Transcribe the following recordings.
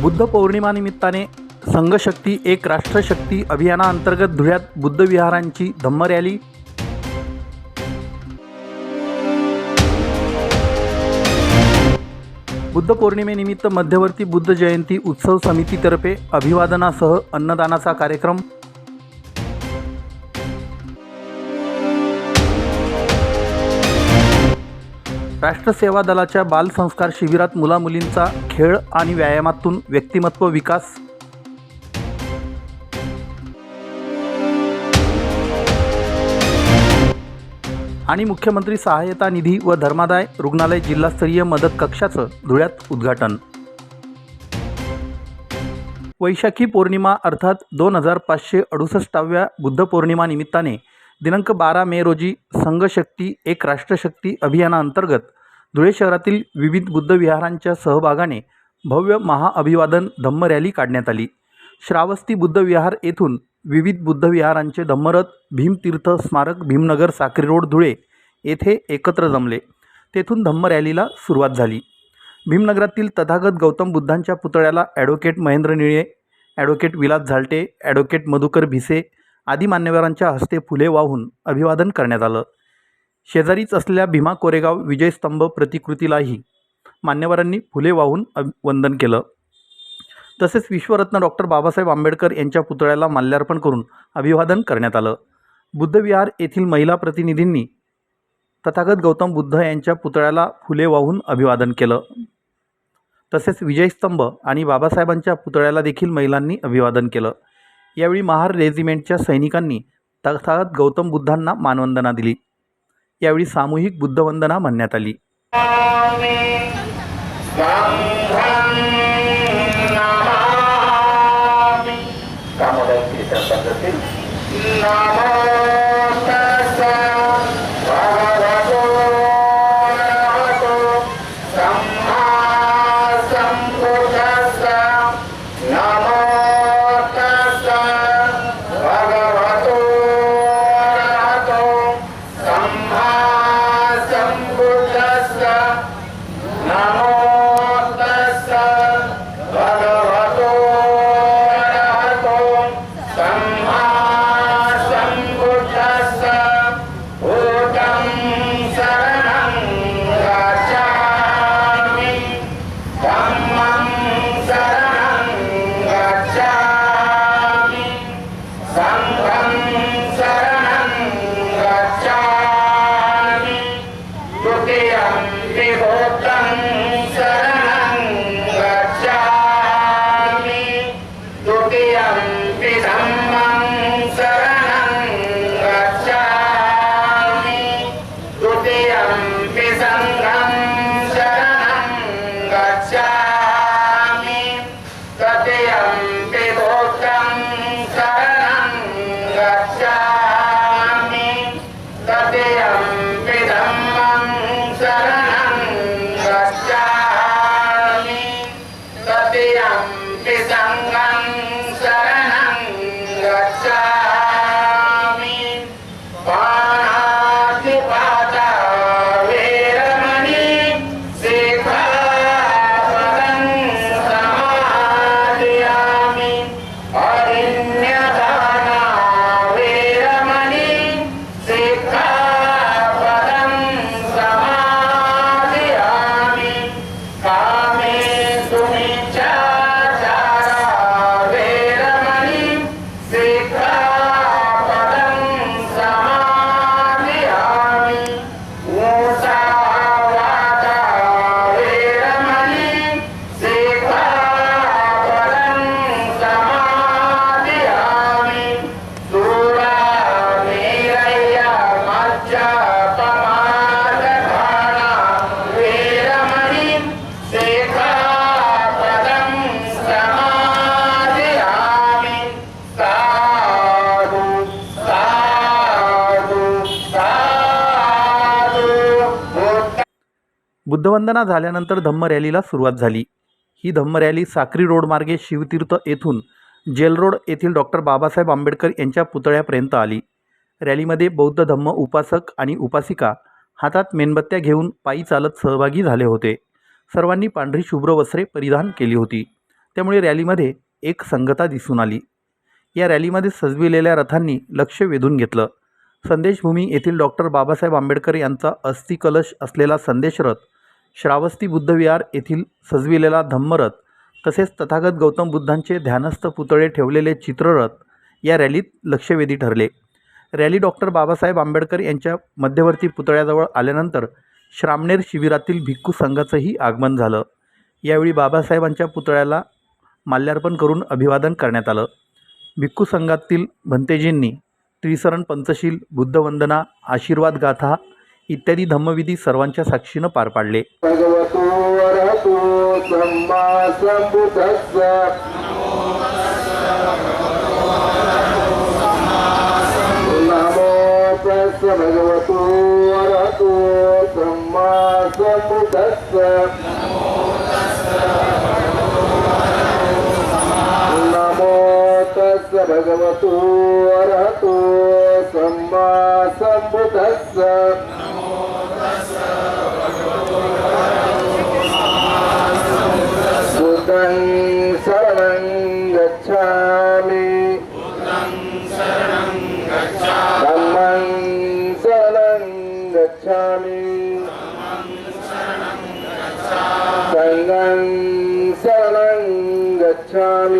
बुद्ध पौर्णिमानिमित्ताने संघशक्ती एक राष्ट्रशक्ती अभियानाअंतर्गत धुळ्यात बुद्ध विहारांची धम्म रॅली. बुद्ध पौर्णिमेनिमित्त मध्यवर्ती बुद्ध जयंती उत्सव समितीतर्फे अभिवादनासह अन्नदानाचा कार्यक्रम राष्ट्र सेवा दलाच्या बालसंस्कार शिबिरात मुलामुलींचा खेळ आणि व्यायामातून व्यक्तिमत्व विकास. आणि मुख्यमंत्री सहाय्यता निधी व धर्मादाय रुग्णालय जिल्हास्तरीय मदत कक्षाचं धुळ्यात उद्घाटन. वैशाखी पौर्णिमा अर्थात दोन हजार पाचशे अडुसष्टाव्या बुद्ध पौर्णिमा निमित्ताने दिनांक बारा मे रोजी संघशक्ती एक राष्ट्रशक्ती अभियानाअंतर्गत धुळे शहरातील विविध बुद्ध विहारांच्या सहभागाने भव्य महाअभिवादन धम्म रॅली काढण्यात आली. श्रावस्ती बुद्ध विहार येथून विविध बुद्ध विहारांचे धम्मरथ भीमतीर्थ स्मारक भीमनगर साक्री रोड धुळे येथे एकत्र जमले. तेथून धम्म रॅलीला सुरुवात झाली. भीमनगरातील तथागत गौतम बुद्धांच्या पुतळ्याला advocate Mahendra Nile advocate Vilas Zalte advocate Madhukar Bhise आदी मान्यवरांच्या हस्ते फुले वाहून अभिवादन करण्यात आलं. शेजारीच असलेल्या भीमा कोरेगाव विजयस्तंभ प्रतिकृतीलाही मान्यवरांनी फुले वाहून अभि वंदन केलं. तसेच विश्वरत्न डॉक्टर बाबासाहेब आंबेडकर यांच्या पुतळ्याला माल्यार्पण करून अभिवादन करण्यात आलं. बुद्धविहार येथील महिला प्रतिनिधींनी तथागत गौतम बुद्ध यांच्या पुतळ्याला फुले वाहून अभिवादन केलं. तसेच विजयस्तंभ आणि बाबासाहेबांच्या पुतळ्याला देखील महिलांनी अभिवादन केलं. यावेळी महार रेजिमेंटच्या सैनिकांनी तथागत गौतम बुद्धांना मानवंदना दिली. यावेळी सामूहिक बुद्धवंदना म्हणण्यात आली. कामोदय Ram, बुद्धवंदना झाल्यानंतर धम्म रॅलीला सुरुवात झाली. ही धम्म रॅली साक्री रोडमार्गे शिवतीर्थ येथून जेल रोड येथील डॉक्टर बाबासाहेब आंबेडकर यांच्या पुतळ्यापर्यंत आली. रॅलीमध्ये बौद्ध धम्म उपासक आणि उपासिका हातात मेणबत्त्या घेऊन पायी चालत सहभागी झाले होते. सर्वांनी पांढरी शुभ्र वस्त्रे परिधान केली होती. त्यामुळे रॅलीमध्ये एक संगता दिसून आली. या रॅलीमध्ये सजविलेल्या रथांनी लक्ष वेधून घेतलं. संदेशभूमी येथील डॉक्टर बाबासाहेब आंबेडकर यांचा अस्थिकलश असलेला संदेशरथ श्रावस्ती बुद्धविहार येथील सजविलेला धम्मरथ तसेच तथागत गौतम बुद्धांचे ध्यानस्थ पुतळे ठेवलेले चित्ररथ या रॅलीत लक्षवेधी ठरले. रॅली डॉक्टर बाबासाहेब आंबेडकर यांच्या मध्यवर्ती पुतळ्याजवळ आल्यानंतर श्रामणेर शिबिरातील भिक्खू संघाचंही आगमन झालं. यावेळी बाबासाहेबांच्या पुतळ्याला माल्यार्पण करून अभिवादन करण्यात आलं. भिक्खू संघातील भंतेजींनी त्रिसरण पंचशील बुद्धवंदना आशीर्वाद गाथा इत्यादी धम्मविधी सर्वांच्या साक्षीनं पार पाडले. भगवतो భగవతో అర్హతో సమ్మా సంబుధస్స బుద్ధం శరణం గచ్చామి ధమ్మం శరణం గచ్చామి సంగం గచ్చామి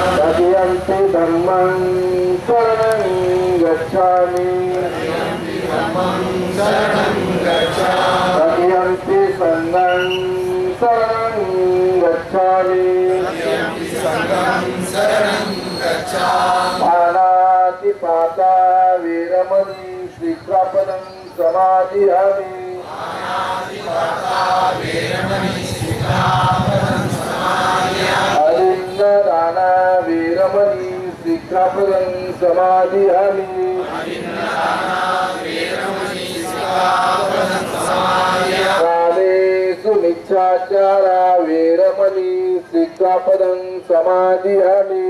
तृतीयम्पि धम्मं शरणं गच्छामि तृतीयम्पि सङ्गं शरणं गच्छामि पाणातिपाता वीरमणि शिक्षापदं समाधियामि अलिन्नदाना वीरमणि शिक्षापदं समाधियामि कालेषु मिच्छाचारा वीरमणि शिक्षापदं समाधियामि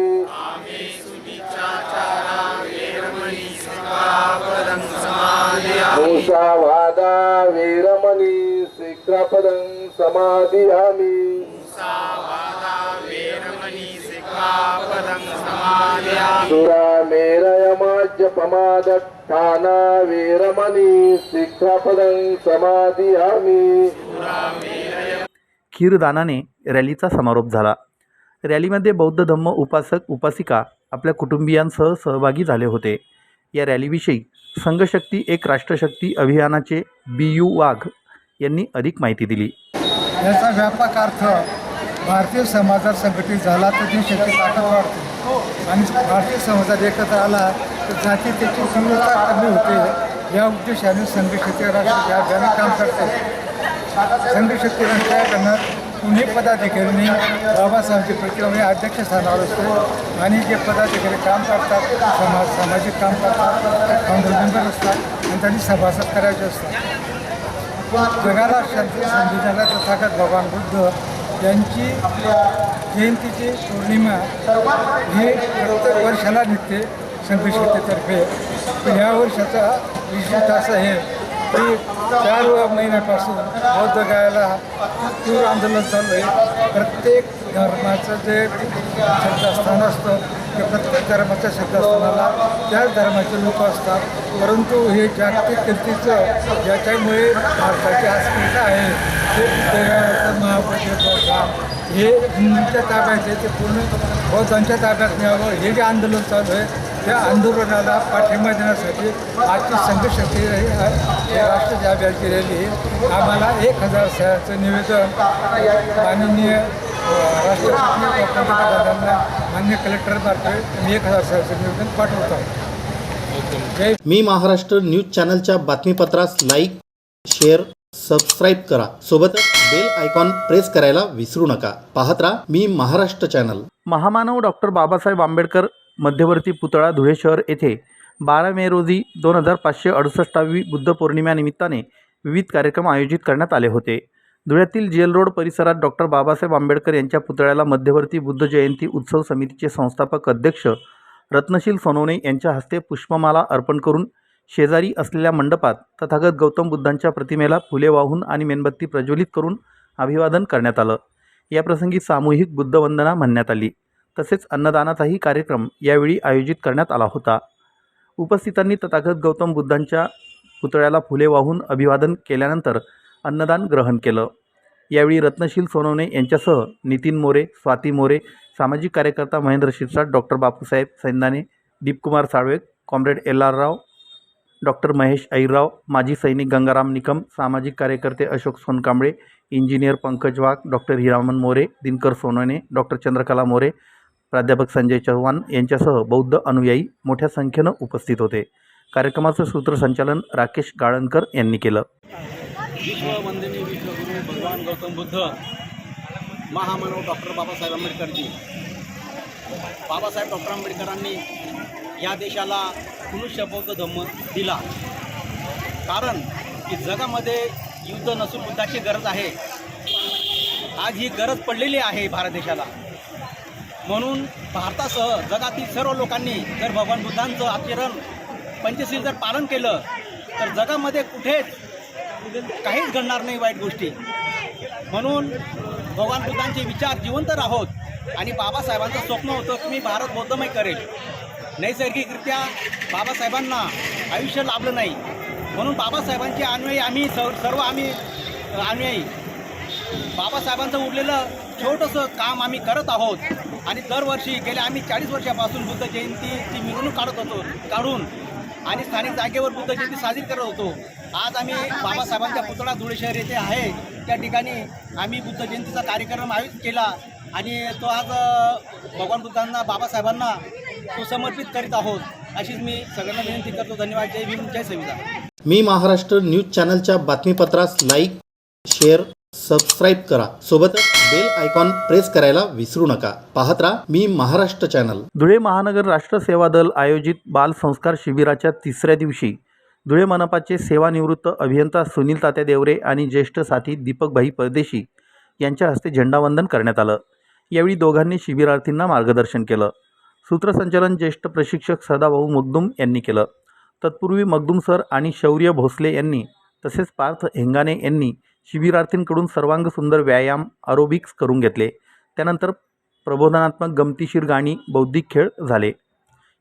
मूषावादा वीरमणि शिक्षापदं समाधियामि सुरामेरयमाज्यपमादत्थाना वीरमणि शिक्षापदं समाधियामि खीरदानाने रॅलीचा समारोप झाला. रॅलीमध्ये बौद्ध धम्म उपासक उपासिका आपल्या कुटुंबियांसह सहभागी झाले होते. या रॅलीविषयी संघशक्ती एक राष्ट्रशक्ती अभियानाचे बी यू वाघ यांनी अधिक माहिती दिली. याचा व्यापक अर्थ भारतीय समाजात संघटित झाला तर ती शक्ती ताकद वाढते. आणि भारतीय समाजात एकत्र आला तर जाती त्याची तीव्रता कमी होते. या उद्देशाने संघशक्ती राष्ट्र या अभियाने काम करते. संघशक्ती राष्ट्रीयकडनं कुणी पदाधिकाऱ्यांनी बाबासाहेबांची प्रतिमा अध्यक्षस्थानावर असतो आणि जे पदाधिकारी काम करतात समाज सामाजिक काम करतात ते फाउंडर मेंबर असतात आणि त्यांनी सभासद करायचे असतात. जगाला शांती संधी झाला भगवान बुद्ध यांची जयंतीची पौर्णिमा हे प्रत्येक वर्षाला निघते संघशक्तीतर्फे पण ह्या वर्षाचा विशेष असं आहे की चार महिन्यापासून बौद्ध गायला तीव्र आंदोलन चालू आहे. प्रत्येक धर्माचं जे श्रद्धास्थान असतं ते प्रत्येक धर्माच्या श्रद्धास्थानाला त्याच धर्माचे लोक असतात. परंतु हे जागतिक कीर्तीचं ज्याच्यामुळे भारताची अस्मिता आहे हे हिंदूंच्या ताब्यात आहे ते पूर्ण बौद्धांच्या ताब्यात मिळावं. हे जे आंदोलन चालू आहे त्या आंदोलनाला पाठिंबा देण्यासाठी आजची संघशक्ती राष्ट्र अभियान केलेली आहे आम्हाला एक हजार सहाचं निवेदन माननीय राष्ट्रपती पंतप्रधानांना मान्य कलेक्टरमार्फत मी एक हजार सहाचं निवेदन पाठवतो. मी महाराष्ट्र न्यूज चॅनलच्या बातमीपत्रास लाईक शेअर सबस्क्राईब करा. सोबतच बेल आयकॉन प्रेस करायला विसरू नका. पाहत राहा मी महाराष्ट्र चॅनल महामानव डॉक्टर बाबासाहेब आंबेडकर मध्यवर्ती पुतळा धुळे शहर येथे बारा मे रोजी दोन हजार पाचशे अडुसष्टावी बुद्ध पौर्णिमेनिमित्ताने विविध कार्यक्रम आयोजित करण्यात आले होते. धुळ्यातील जेल रोड परिसरात डॉक्टर बाबासाहेब आंबेडकर यांच्या पुतळ्याला मध्यवर्ती बुद्ध जयंती उत्सव समितीचे संस्थापक अध्यक्ष रत्नशील सोनवणे यांच्या हस्ते पुष्पमाला अर्पण करून शेजारी असलेल्या मंडपात तथागत गौतम बुद्धांच्या प्रतिमेला फुले वाहून आणि मेणबत्ती प्रज्वलित करून अभिवादन करण्यात आलं. याप्रसंगी सामूहिक बुद्धवंदना म्हणण्यात आली. तसेच अन्नदानाचाही कार्यक्रम यावेळी आयोजित करण्यात आला होता. उपस्थितांनी तथागत गौतम बुद्धांच्या पुतळ्याला फुले वाहून अभिवादन केल्यानंतर अन्नदान ग्रहण केलं. यावेळी रत्नशील सोनवणे यांच्यासह नितीन मोरे स्वाती मोरे सामाजिक कार्यकर्ता Mahendra Shirsat doctor Bapusaheb Saindane Deepkumar Salve comrade L R Rao doctor Mahesh Airrao माजी सैनिक गंगाराम निकम सामाजिक कार्यकर्ते Ashok Sonkamble engineer Pankaj Wagh doctor Hiraman More Dinkar Sonawane doctor Chandrakala More प्राध्यापक संजय चव्हाण यांच्यासह बौद्ध अनुयायी मोठ्या संख्येनं उपस्थित होते. कार्यक्रमाचं सूत्रसंचालन राकेश गाळणकर यांनी केलं. विश्ववंदनीय विश्वगुरु भगवान गौतम बुद्ध महामानव डॉक्टर बाबासाहेब आंबेडकरजी. बाबासाहेब डॉक्टर आंबेडकरांनी या देशाला पुरुष धम्म दिला. कारण की जगामध्ये युद्ध नसून बुद्धाची गरज आहे. आज ही गरज पडलेली आहे भारत देशाला. म्हणून भारतासह जगातील सर्व लोकांनी जर भगवान बुद्धांचं आचरण पंचशील जर पालन केलं तर जगामध्ये कुठेच काहीच घडणार नाही वाईट गोष्टी. म्हणून भगवान बुद्धांचे विचार जिवंत राहोत आणि बाबासाहेबांचं स्वप्न होतं की मी भारत बौद्धमय करेल. नैसर्गिकरित्या बाबासाहेबांना आयुष्य लाभलं नाही. म्हणून बाबासाहेबांचे अनुयायी आम्ही सर्व सर्व आम्ही अनुयायी बाबासाहेबांचं उरलेलं छोटंसं काम आम्ही करत आहोत. आणि दरवर्षी गेल्या आम्ही चाळीस वर्षापासून बुद्ध जयंतीची मिरवणूक काढत होतो काढून आणि स्थानिक जागेवर बुद्ध जयंती साजरी करत होतो. आज आम्ही बाबासाहेबांच्या पुतळा धुळे शहर येथे आहे. त्या ठिकाणी आम्ही बुद्ध जयंतीचा कार्यक्रम आयोजित केला. आणि तो आज भगवान बुद्धांना बाबासाहेबांना तो समर्पित करीत आहोत. अशीच मी सगळ्यांना विनंती करतो. धन्यवाद. जय भीम. जय संविधान. मी महाराष्ट्र न्यूज चॅनलच्या बातमीपत्रास लाईक शेअर सबस्क्राईब करा. सोबतच बेल आयकॉन प्रेस करायला विसरू नका. पाहत राहा मी महाराष्ट्र चॅनल. धुळे महानगर राष्ट्र सेवा दल आयोजित बाल संस्कार शिबिराच्या तिसऱ्या दिवशी धुळे मनपाचे सेवानिवृत्त अभियंता सुनील तात्या देवरे आणि ज्येष्ठ साथी दीपकभाई परदेशी यांच्या हस्ते झेंडावंदन करण्यात आलं. यावेळी दोघांनी शिबिरार्थींना मार्गदर्शन केलं. सूत्रसंचालन ज्येष्ठ प्रशिक्षक सदाभाऊ मगदुम यांनी केलं. तत्पूर्वी मगदुम सर आणि शौर्य भोसले यांनी तसेच पार्थ हेंगाणे यांनी शिबिरार्थींकडून सर्वांग सुंदर व्यायाम अरोबिक्स करून घेतले. त्यानंतर प्रबोधनात्मक गमतीशीर गाणी बौद्धिक खेळ झाले.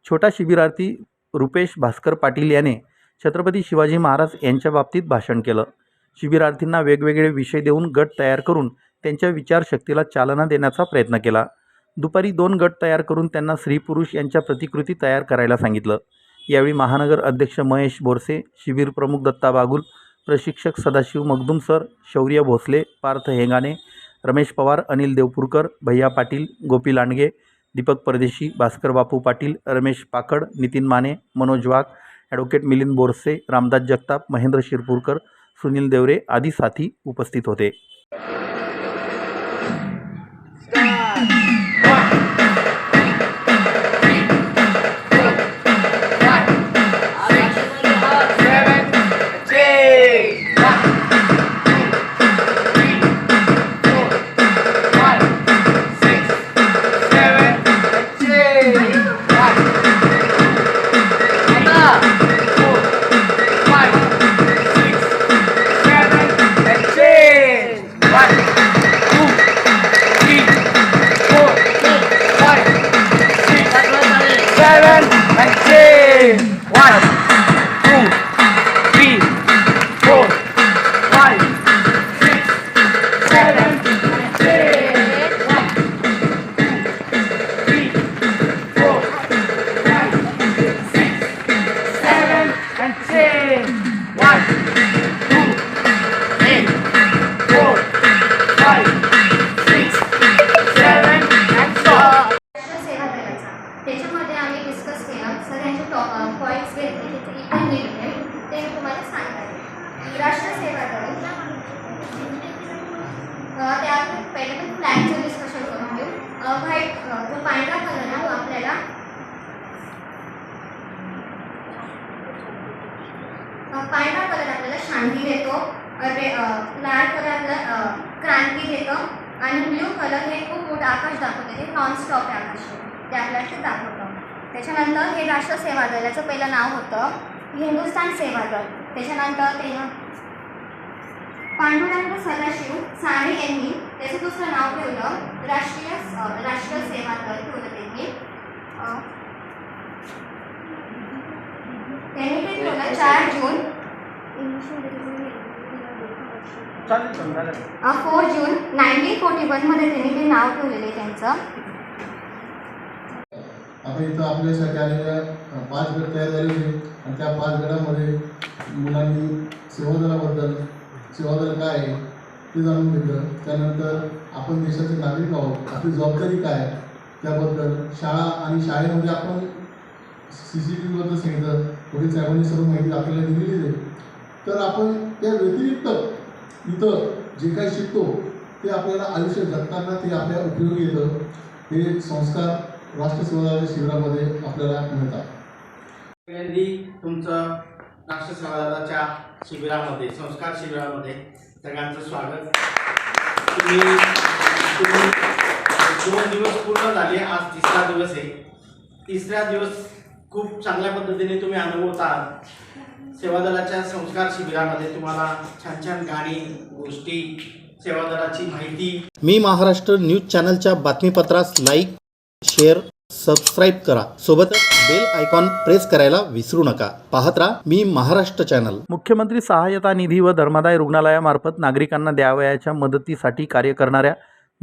छोटा शिबिरार्थी रुपेश भास्कर पाटील याने छत्रपती शिवाजी महाराज यांच्या बाबतीत भाषण केलं. शिबिरार्थींना वेगवेगळे विषय देऊन गट तयार करून त्यांच्या विचारशक्तीला चालना देण्याचा प्रयत्न केला. दुपारी दोन गट तयार करून त्यांना स्त्री पुरुष यांच्या प्रतिकृती तयार करायला सांगितलं. यावेळी महानगर अध्यक्ष महेश बोरसे शिबिर प्रमुख दत्ता बागुल प्रशिक्षक सदाशिव मगदुम सर शौर्य भोसले पार्थ हेंगाणे रमेश पवार अनिल देवपूरकर भैया पाटील गोपी लांडगे दीपक परदेशी भास्कर बापू पाटील रमेश पाकड नितीन माने मनोज वाघ ॲडव्होकेट मिलिंद बोरसे रामदास जगताप महेंद्र शिरपूरकर सुनील देवरे आदी साथी उपस्थित होते. त्याच्यामध्ये आम्ही डिस्कस केलं. सर यांचे टॉ पॉईंट्स घेतले. त्याचे इतर निघले ते मी तुम्हाला सांगायचे राष्ट्रसेवा करून त्यात पहिले तर फ्लॅगचं डिस्कशन करून घेऊ. व्हाईट जो पांढरा कलर आहे आपल्याला पांढरा कलर आपल्याला शांती देतो. रे लाल कलर आपल्याला क्रांती देतं. आणि ब्ल्यू कलर हे खूप मोठं आकाश दाखवते. ते नॉनस्टॉप आहे आकाश ते आपल्याला ते दाखवतं त्याच्यानंतर हे राष्ट्र सेवा दल याचं पहिलं नाव होतं हिंदुस्थान सेवा दल. त्याच्यानंतर ते पांडुरंग सदाशिव साने यांनी त्याचं दुसरं नाव ठेवलं राष्ट्रीय राष्ट्रीय सेवा दल ठेवलं त्यांनी. त्यांनी ते ठेवलं चार जून. फोर जून नाईन्टीन फोर्टी वनमध्ये त्यांनी ते नाव ठेवलेलं आहे त्यांचं. आता इथं आपल्यासाठी आलेल्या पाच गट तयार झाले होते आणि त्या पाच गटामध्ये मुलांनी सेवादलाबद्दल सेवादल काय आहे ते जाणून घेतलं. त्यानंतर आपण देशाचे नागरिक आहोत. आपली जबाबदारी काय आहे? त्याबद्दल शाळा आणि शाळेमध्ये आपण सी सी टी व्हीबद्दल सांगितलं. वडील साहेबांनी सर्व माहिती आपल्याला दिलेली आहे. तर आपण त्या व्यतिरिक्त इथं जे काही शिकतो ते आपल्याला आयुष्य जगताना ते आपल्या उपयोगी येतं. हे संस्कार राष्ट्रसेवा शिबिरामध्ये आपल्याला मिळतात. पहिल्यांदी तुमचं राष्ट्रसेवादाच्या शिबिरामध्ये संस्कार शिबिरामध्ये सगळ्यांचं स्वागत. तुम्ही तुम्ही दोन दिवस पूर्ण झाले आज तिसरा दिवस आहे. तिसऱ्या दिवस खूप चांगल्या पद्धतीने तुम्ही अनुभवता. सेवादलाच्या संस्कार शिबिरामध्ये तुम्हाला छान छान गाणी गोष्टी सेवादलाची माहिती. मी महाराष्ट्र न्यूज चॅनलच्या बातमीपत्रास लाईक शेअर सबस्क्राईब करा. सोबतच बेल आयकॉन प्रेस करायला विसरू नका. पाहत राहा मी महाराष्ट्र चॅनल. मुख्यमंत्री सहाय्यता निधी व धर्मादाय रुग्णालयामार्फत नागरिकांना द्यावयाच्या मदतीसाठी कार्य करणाऱ्या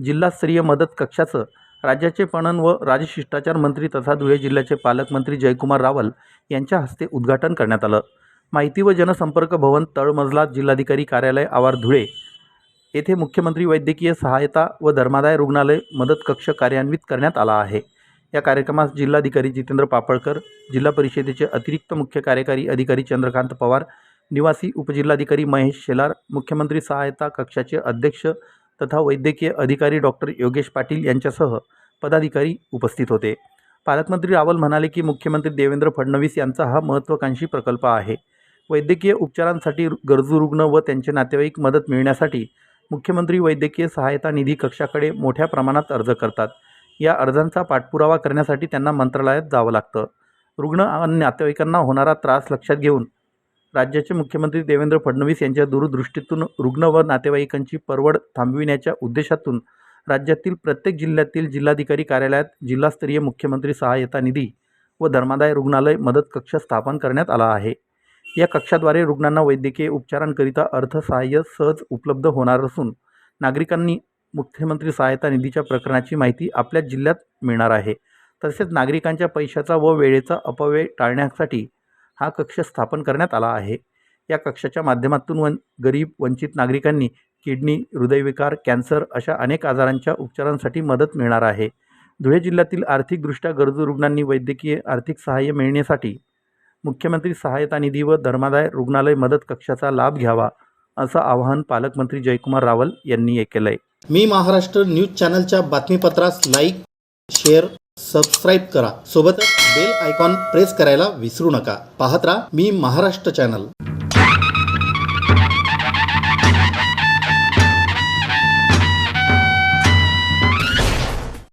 जिल्हास्तरीय मदत कक्षाचं राज्याचे पणन व राजशिष्टाचार मंत्री तथा धुळे जिल्ह्याचे पालकमंत्री जयकुमार रावल यांच्या हस्ते उद्घाटन करण्यात आलं. माहिती व जनसंपर्क भवन तळमजला जिल्हाधिकारी कार्यालय आवार धुळे. येथे मुख्यमंत्री वैद्यकीय सहायता व धर्मादाय रुग्णालय मदत कक्ष कार्यान्वित करण्यात आला आहे. या कार्यक्रमास जिल्हाधिकारी जितेंद्र पापळकर जिल्हा परिषदेचे अतिरिक्त मुख्य कार्यकारी अधिकारी चंद्रकांत पवार निवासी उपजिल्हाधिकारी महेश शेलार मुख्यमंत्री सहायता कक्षाचे अध्यक्ष तथा वैद्यकीय अधिकारी डॉक्टर योगेश पाटील यांच्यासह पदाधिकारी उपस्थित होते. पालकमंत्री रावल म्हणाले की मुख्यमंत्री देवेंद्र फडणवीस यांचा हा महत्त्वाकांक्षी प्रकल्प आहे. वैद्यकीय उपचारांसाठी गरजू रुग्ण व त्यांचे नातेवाईक मदत मिळण्यासाठी मुख्यमंत्री वैद्यकीय सहायता निधी कक्षाकडे मोठ्या प्रमाणात अर्ज करतात. या अर्जांचा पाठपुरावा करण्यासाठी त्यांना मंत्रालयात जावं लागतं. रुग्ण आणि नातेवाईकांना होणारा त्रास लक्षात घेऊन राज्याचे मुख्यमंत्री देवेंद्र फडणवीस यांच्या दूरदृष्टीतून रुग्ण व नातेवाईकांची परवड थांबविण्याच्या उद्देशातून राज्यातील प्रत्येक जिल्ह्यातील जिल्हाधिकारी कार्यालयात जिल्हास्तरीय मुख्यमंत्री सहाय्यता निधी व धर्मादाय रुग्णालय मदत कक्ष स्थापन करण्यात आला आहे. या कक्षाद्वारे रुग्णांना वैद्यकीय उपचारांकरिता अर्थसहाय्य सहज उपलब्ध होणार असून नागरिकांनी मुख्यमंत्री सहायता निधीच्या प्रकरणाची माहिती आपल्या जिल्ह्यात मिळणार आहे. तसेच नागरिकांच्या पैशाचा व वेळेचा अपव्यय टाळण्यासाठी हा कक्ष स्थापन करण्यात आला आहे. या कक्षाच्या माध्यमातून वन गरीब वंचित नागरिकांनी किडनी हृदयविकार कॅन्सर अशा अनेक आजारांच्या उपचारांसाठी मदत मिळणार आहे. धुळे जिल्ह्यातील आर्थिकदृष्ट्या गरजू रुग्णांनी वैद्यकीय आर्थिक सहाय्य मिळण्यासाठी मुख्यमंत्री सहायता निधी व धर्मादाय रुग्णालय मदत कक्षाचा लाभ घ्यावा असं आवाहन पालकमंत्री जयकुमार रावल यांनी केलं आहे मी महाराष्ट्र न्यूज चॅनलच्या बातमीपत्रास लाईक शेअर सबस्क्राईब करा. सोबतच बेल आयकॉन प्रेस करायला विसरू नका. पाहत राहा मी महाराष्ट्र चॅनल.